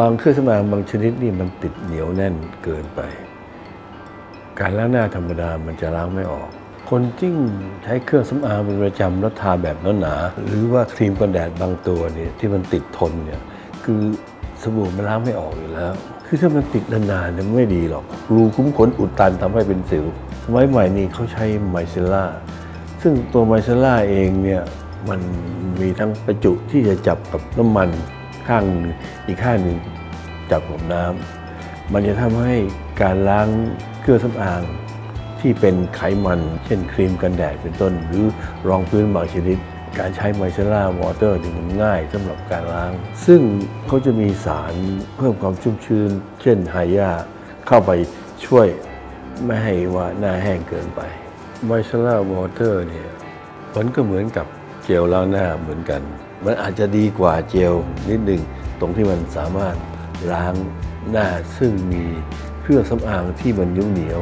บางเครื่องสำอางบางชนิดนี่มันติดเหนียวแน่นเกินไป การล้างหน้าธรรมดามันจะล้างไม่ออก คนที่ใช้เครื่องสำอางเป็นประจำแล้วทาแบบนหนา หรือว่าครีมกันแดดบางตัวเนี่ยที่มันติดทนเนี่ยคือสบู่มันล้างไม่ออกอยู่แล้ว คือถ้ามันติดนานๆเนี่ยไม่ดีหรอก รูคุ้มขนอุดตันทำให้เป็นสิว สมัยใหม่นี้เขาใช้ไมเซล่า ซึ่งตัวไมเซล่าเองเนี่ยมันมีทั้งประจุที่จะจับกับน้ำมัน ข้างหนึ่งอีกข้างหนึ่งจับกับน้ำมันจะทำให้การล้างเครื่องสำอางที่เป็นไขมัน เช่นครีมกันแดดเป็นต้น หรือรองพื้นบางชนิด การใช้ไมเซล่าวอเตอร์นี่มันง่ายสำหรับการล้าง ซึ่งเขาจะมีสารเพิ่มความชุ่มชื้น เช่นไฮยาเข้าไปช่วยไม่ให้ว่าหน้าแห้งเกินไปไมเซล่าวอเตอร์เนี่ยมันก็เหมือนกับ เจลล้างหน้าเหมือนกัน มันอาจจะดีกว่าเจลนิดหนึ่งตรงที่มันสามารถล้างหน้าซึ่งมีเครื่องสำอางที่มันเหนียวเหนียว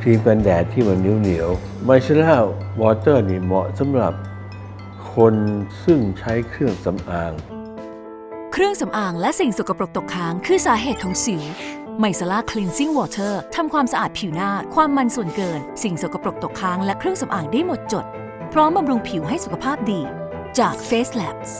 ครีมกันแดดที่มันเหนียวเหนียวไมเซล่าวอเตอร์นี่เหมาะสำหรับคนซึ่งใช้เครื่องสำอาง เครื่องสำอางและสิ่งสกปรกตกค้างคือสาเหตุของสิวไมซาร่าคลีนซิ่งวอเตอร์ทำความสะอาดผิวหน้า ความมันส่วนเกิน สิ่งสกปรกตกค้างและเครื่องสำอางได้หมดจด พร้อมบำรุงผิวให้สุขภาพดีจาก Face Labs